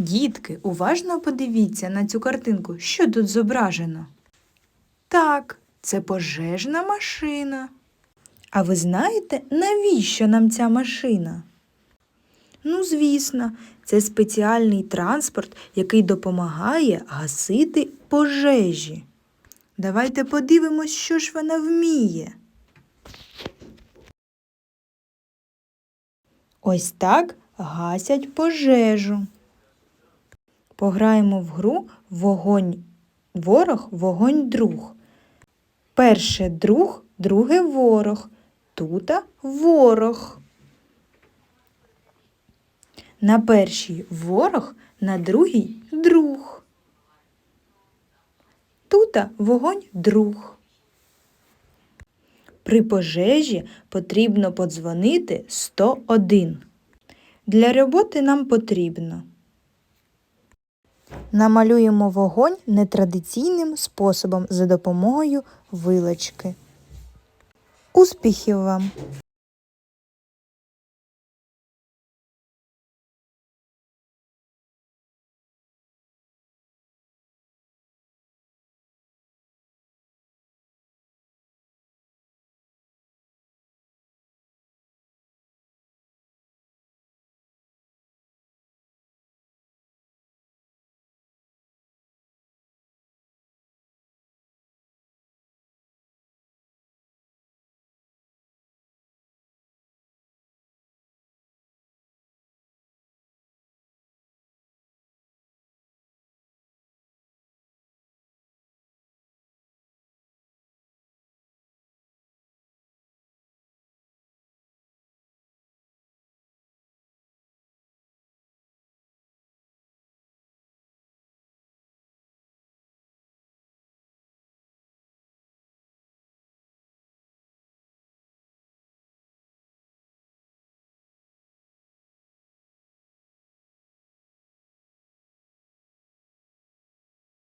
Дітки, уважно подивіться на цю картинку, що тут зображено. Так, це пожежна машина. А ви знаєте, навіщо нам ця машина? Ну, звісно, це спеціальний транспорт, який допомагає гасити пожежі. Давайте подивимось, що ж вона вміє. Ось так гасять пожежу. Пограємо в гру вогонь ворог, вогонь друг. Перше друг, друге ворог. Тута ворог. На першій ворог, на другій друг. Тута вогонь друг. При пожежі потрібно подзвонити 101. Для роботи нам потрібно. Намалюємо вогонь нетрадиційним способом за допомогою вилочки. Успіхів вам!